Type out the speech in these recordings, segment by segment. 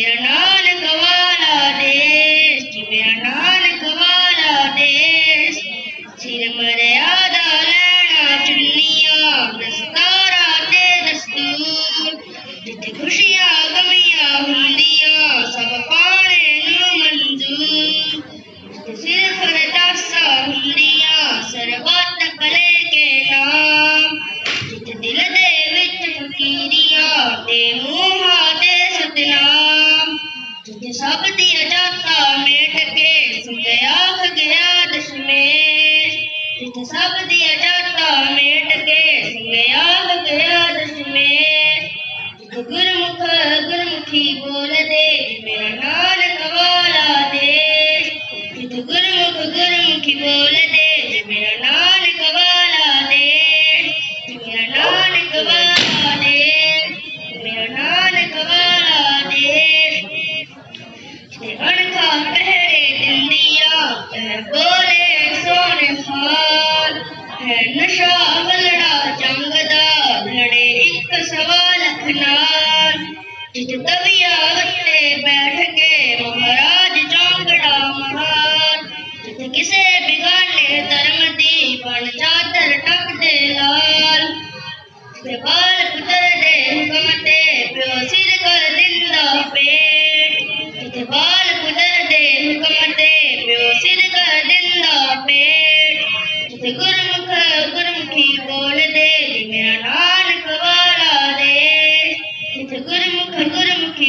मेरा नानक वाला देश जी सिर मर्यादा लैना दस्तारा दस्तूर जिथे खुशियाँ गमियाँ मंजूर जिथे सिर्फ़ रदासा हुंदियाँ सरबत कले के नाम जिथे दिल दे विच फकीरियाँ ते सब दिया जा के गया सब सवाल अखनार जित तबियात से बैठ के महाराज। चौंकड़ा महार किसे बिगाड़े धर्म दी बन चादर टक दे लाल। बाल पुत्र दे हुक्म ते प्यो सिर कर दिंदा पेट। बाल पुत्र दे हुक्म ते प्यो सिर कर दिंदा पेट। गुरमुख गुरमुखी बोल दे मेरा नाम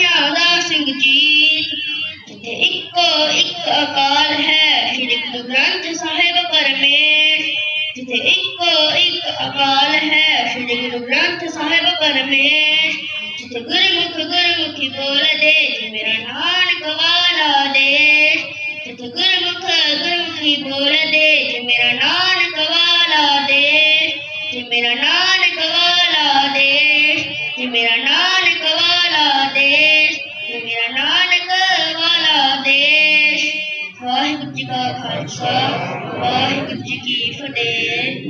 ਜੜ ਗੋਈਆਂ ਦਾ ਸਿੰਘ ਜੀਤ ਜਿੱਥੇ ਇੱਕੋ ਇੱਕ ਅਕਾਲ ਹੈ ਸ਼੍ਰੀ ਗੁਰੂ ਗ੍ਰੰਥ ਸਾਹਿਬ ਪਰਮੇਸ਼ ਜਿੱਥੇ ਇੱਕੋ ਇੱਕ ਅਕਾਲ ਹੈ ਸ਼੍ਰੀ ਗੁਰੂ ਗ੍ਰੰਥ ਸਾਹਿਬ ਪਰਮੇਸ਼ ਜਿੱਥੇ ਗੁਰਮੁਖ ਗੁਰਮੁਖੀ ਬੋਲਦੇ ਜੀ ਮੇਰਾ ਨਾਨਕ ਵਾਲਾ ਦੇਸ਼ ਜਿੱਥੇ ਗੁਰਮੁਖ ਗੁਰਮੁਖੀ ਬੋਲਦੇ ਜੀ ਮੇਰਾ ਨਾਨਕ ਵਾਲਾ ਦੇਸ਼ ਜੀ ਮੇਰਾ ਨਾਨਕ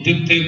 ਜਿੱਥੇ